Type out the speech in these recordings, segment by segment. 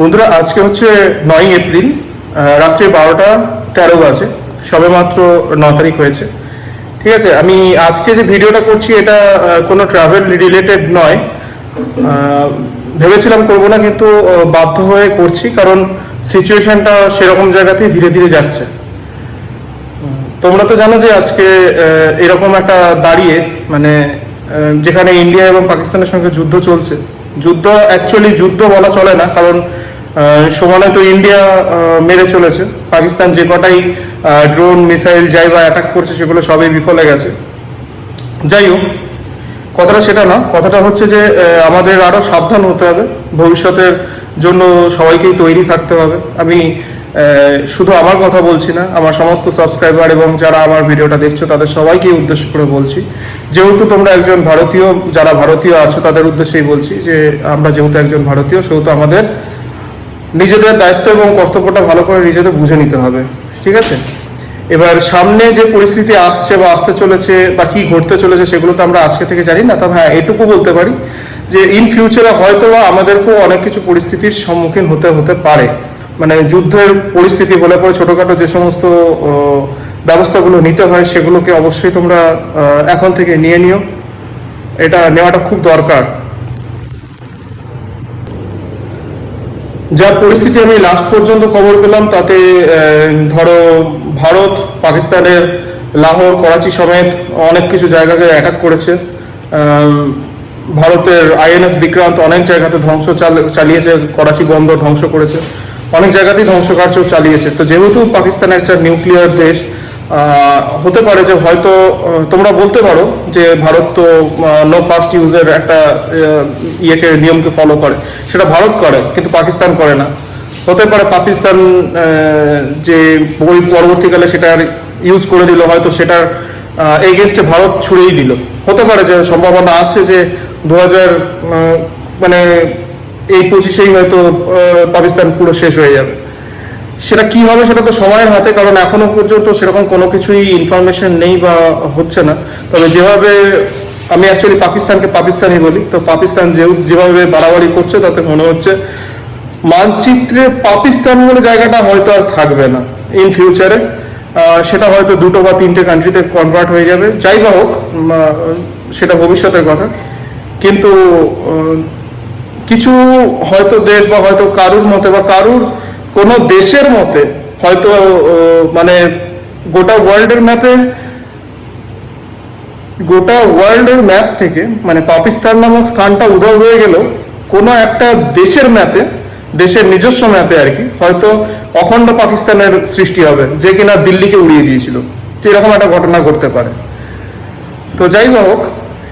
বন্ধুরা, আজকে হচ্ছে নয় এপ্রিল রাত্রি বারোটা তেরো বাজে সবে মাত্র ন তারিখ হয়েছে। ঠিক আছে, আমি আজকে যে ভিডিওটা করছি এটা কোনো ট্রাভেল রিলেটেড নয়। ভেবেছিলাম করব না, কিন্তু বাধ্য হয়ে করছি, কারণ সিচুয়েশনটা সেরকম জায়গাতেই ধীরে ধীরে যাচ্ছে। তোমরা তো জানো যে আজকে এরকম একটা দাঁড়িয়ে মানে যেখানে ইন্ডিয়া এবং পাকিস্তানের সঙ্গে যুদ্ধ চলছে। যুদ্ধ অ্যাকচুয়ালি যুদ্ধ বলা চলে না, কারণ সমানে তো ইন্ডিয়া মেরে চলেছে। পাকিস্তান যে কটাই ড্রোন মিসাইল যাই বা অ্যাটাক করছে, সেগুলো সবই বিফলে গেছে। যাই হোক, কথাটা সেটা না, কথাটা হচ্ছে যে আমাদের আরও সাবধান হতে হবে। ভবিষ্যতের জন্য সবাইকেই তৈরি থাকতে হবে। আমি শুধু আমার কথা বলছি না, আমার সমস্ত সাবস্ক্রাইবার এবং যারা আমার ভিডিওটা দেখছ, তাদের সবাইকেই উদ্দেশ্য করে বলছি। যেহেতু তোমরা একজন ভারতীয়, যারা ভারতীয় আছো, তাদের উদ্দেশ্যেই বলছি যে, আমরা যেহেতু একজন ভারতীয়, সেহেতু আমাদের নিজেদের দায়িত্ব এবং কর্তব্যটা ভালো করে নিজেদের বুঝে নিতে হবে, ঠিক আছে? এবার সামনে যে পরিস্থিতি আসছে বা আসতে চলেছে বা কি ঘটতে চলেছে সেগুলো তো আমরা আজকে থেকে জানি না, তবে হ্যাঁ এটুকু বলতে পারি যে ইন ফিউচারে হয়তো বা আমাদেরকেও অনেক কিছু পরিস্থিতির সম্মুখীন হতে হতে পারে। মানে যুদ্ধের পরিস্থিতি বলে পরে ছোটোখাটো যে সমস্ত ব্যবস্থাগুলো নিতে হয় সেগুলোকে অবশ্যই তোমরা এখন থেকে নিয়ে নিও। এটা নেওয়াটা খুব দরকার। যা পরিস্থিতি আমি লাস্ট পর্যন্ত খবর পেলাম, তাতে ধরো ভারত, পাকিস্তানের, লাহোর, করাচি সমেত অনেক কিছু জায়গাকে অ্যাটাক করেছে। ভারতের আইএনএস বিক্রান্ত অনেক জায়গাতে ধ্বংস চাল- চালিয়েছে, করাচি বন্দর ধ্বংস করেছে। অনেক জায়গাতেই ধ্বংসকার্য চালিয়েছে। তো যেহেতু পাকিস্তান একটা নিউক্লিয়ার দেশ হতে পারে যে হয়তো তোমরা বলতে পারো যে ভারত তো নো ফার্স্ট ইউজের একটা ইয়েকে, নিয়মকে ফলো করে। সেটা ভারত করে, কিন্তু পাকিস্তান করে না। হতে পারে পাকিস্তান যে ওই পরবর্তীকালে সেটার ইউজ করে দিল, হয়তো সেটার এগেনস্টে ভারত ছুড়েই দিল। হতে পারে যে সম্ভাবনা আছে যে দু হাজার মানে এই পঁচিশেই হয়তো পাকিস্তান পুরো শেষ হয়ে যাবে। সেটা কি হবে সেটা তো সময়ের হাতে, কারণ এখনও পর্যন্ত সেরকম কোনো কিছুই ইনফরমেশন নেই বা হচ্ছে না। তবে যেভাবে আমি অ্যাকচুয়ালি পাকিস্তানকে পাকিস্তানি বলি, তো পাকিস্তান যে যেভাবে বাড়াবাড়ি করছে তাতে মনে হচ্ছে মানচিত্রে পাকিস্তান বলে জায়গাটা হয়তো আর থাকবে না ইন ফিউচারে সেটা হয়তো দুটো বা তিনটে কান্ট্রিতে কনভার্ট হয়ে যাবে। যাই বা হোক সেটা ভবিষ্যতের কথা। কিন্তু কিছু হয়তো দেশ বা হয়তো কারুর মতে বা কারুর কোনো দেশের মতে, হয়তো মানে গোটা ওয়ার্ল্ডের ম্যাপে গোটা ওয়ার্ল্ডের ম্যাপ থেকে মানে পাকিস্তান নামক স্থানটা উধাও হয়ে গেল কোনো একটা দেশের ম্যাপে দেশের নিজস্ব ম্যাপে আর কি, হয়তো অখণ্ড পাকিস্তানের সৃষ্টি হবে, যে কিনা দিল্লিকে উড়িয়ে দিয়েছিল। তো এরকম একটা ঘটনা ঘটতে পারে। তো যাই হোক,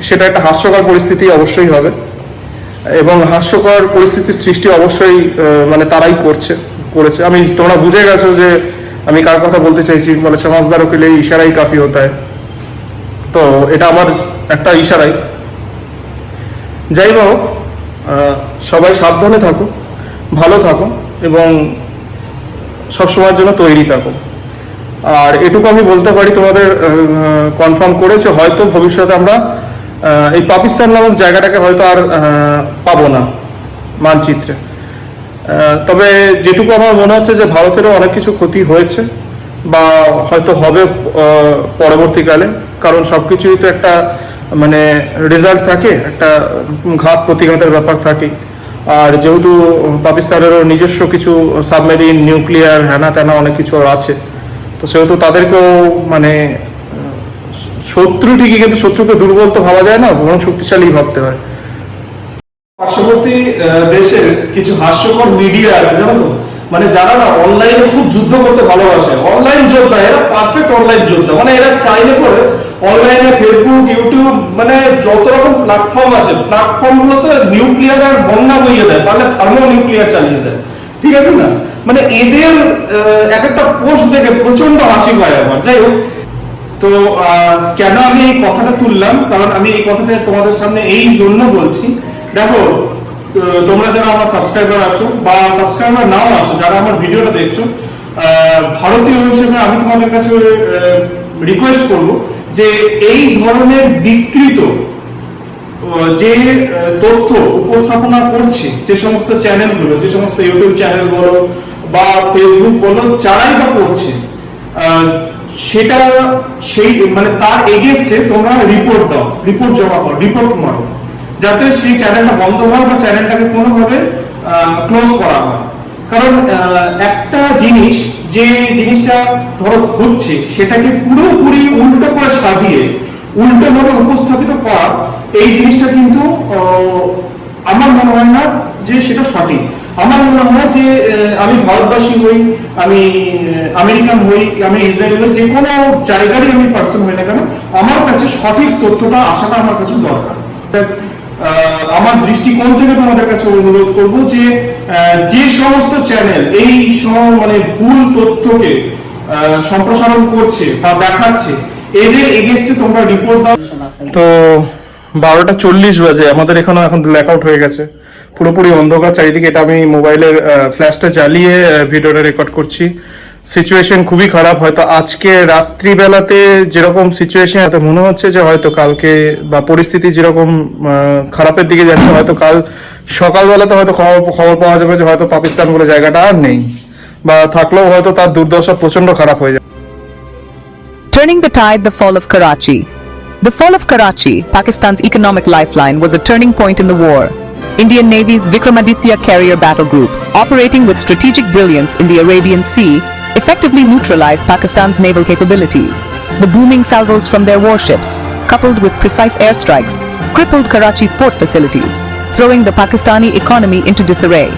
সেটা একটা হাস্যকর পরিস্থিতি অবশ্যই হবে। এবং হাস্যকর পরিস্থিতির সৃষ্টি অবশ্যই মানে তারাই করছে। করেছে। আমি, তোমরা বুঝে গেছো যে আমি কার কথা বলতে চাইছি? বলে সমাজদার কেলে ইশারাই কাফি হতে হয়। তো এটা আমার একটা ইশারাই। যাই হোক সবাই সাবধানে থাকো, ভালো থাকো এবং সবসময়ের জন্য তৈরি থাকো। আর এটুকু আমি বলতে পারি, তোমাদের কনফার্ম করে যে হয়তো ভবিষ্যতে আমরা এই পাকিস্তান নামক জায়গাটাকে হয়তো আর পাবো না মানচিত্রে। তবে যেটুকু আমার মনে হচ্ছে যে ভারতেরও অনেক কিছু ক্ষতি হয়েছে বা হয়তো হবে পরবর্তীকালে। কারণ সবকিছুই তো একটা মানে রেজাল্ট থাকে, একটা ঘাত প্রতিঘাতের ব্যাপার থাকে আর যেহেতু পাকিস্তানেরও নিজস্ব কিছু সাবমেরিন নিউক্লিয়ার হ্যানা ত্যানা অনেক কিছু আছে, তো সেহেতু তাদেরকেও মানে শত্রু ঠিকই, কিন্তু শত্রুকে দুর্বল তো ভাবা যায় না, বরং শক্তিশালী ভাবতে হয়। পার্শ্ববর্তী দেশের কিছু হাস্যকর মিডিয়া আছে, জানো তো? মানে যারা না অনলাইনে খুব যুদ্ধ করতে ভালোবাসে। অনলাইন যোদ্ধা, এরা পারফেক্ট অনলাইন যোদ্ধা। মানে এরা চাইলে পরে অনলাইনে ফেসবুক ইউটিউব মানে যত রকম প্ল্যাটফর্ম আছে প্ল্যাটফর্ম গুলোতে নিউক্লিয়ার আর বন্যা বইয়ে দেয়, তাহলে থার্মো নিউক্লিয়ার চালিয়ে দেয়। ঠিক আছে না? মানে এদের এক একটা পোস্ট দেখে প্রচণ্ড হাসি পায় আমার। যাই হোক, তো কেন আমি এই কথাটা তুললাম? কারণ আমি এই কথাটা তোমাদের সামনে এই জন্য বলছি। দেখো তোমরা যারা আমার সাবস্ক্রাইবার আছো বা সাবস্ক্রাইবার নাও আছো, যারা আমার ভিডিওটা দেখছ ভারতীয় হিসেবে আমি তোমাদের কাছে রিকোয়েস্ট করব যে এই ধরনের বিকৃত যে তথ্য উপস্থাপনা করছে যে সমস্ত চ্যানেলগুলো যে সমস্ত ইউটিউব চ্যানেল বলো বা ফেসবুক বলো, যারাই বা করছে সেটা সেই মানে তার এগেনস্টে তোমরা রিপোর্ট দাও রিপোর্ট জমা করো রিপোর্ট মারো। যাতে সেই চ্যানেলটা বন্ধ হয় বা চ্যানেলটাকে কোনোভাবে ক্লোজ করা হয়। কারণ একটা জিনিস যে জিনিসটা ধরো হচ্ছে সেটাকে পুরোপুরি উল্টো করে সাজিয়ে, উল্টো ভাবে উপস্থাপিত করা, এই জিনিসটা কিন্তু আমার মনে হয় না যে সেটা সঠিক। আমার মনে হয় যে আমি ভারতবাসী হই, আমি আমেরিকান হই, আমি ইসরায়েল হই যে কোনো জায়গারই আমি পার্সন হই না কেন, আমার কাছে সঠিক তথ্যটা আসাটা আমার কাছে দরকার। আমার দৃষ্টিকোণ থেকে তোমাদের কাছে অনুরোধ করব যে যে সমস্ত চ্যানেল এই মানে ভুল তথ্যকে সম্প্রসারণ করছে বা দেখাচ্ছে, এদের এগেনস্টে তোমরা রিপোর্ট দাও। তো বারোটা চল্লিশ বাজে, আমাদের এখানেও এখন ব্ল্যাক আউট হয়ে গেছে। পুরোপুরি অন্ধকার, চারিদিকে এটা আমি মোবাইলের ফ্ল্যাশটা জ্বালিয়ে ভিডিওটা রেকর্ড করছি। সিচুয়েশন খুবই খারাপ হয়তো আজকে রাত্রিবেলাতে যেরকম সিচুয়েশন এত মনে হচ্ছে যে হয়তো কালকে বা পরিস্থিতি যেরকম খারাপের দিকে যাচ্ছে হয়তো কাল সকালবেলাতে হয়তো খবর খবর পাওয়া যাবে যে হয়তো পাকিস্তান বলে জায়গাটা আর নেই বা থাকলেও হয়তো তার দুর্দশা প্রচণ্ড খারাপ হয়ে যাবে Turning the tide, the fall of Karachi. The fall of Karachi, Pakistan's economic lifeline, was a turning point in the war. Indian Navy's Vikramaditya carrier battle group, operating with strategic brilliance in the Arabian Sea, effectively neutralized Pakistan's naval capabilities. The booming salvos from their warships, coupled with precise airstrikes, crippled Karachi's port facilities, throwing the Pakistani economy into disarray.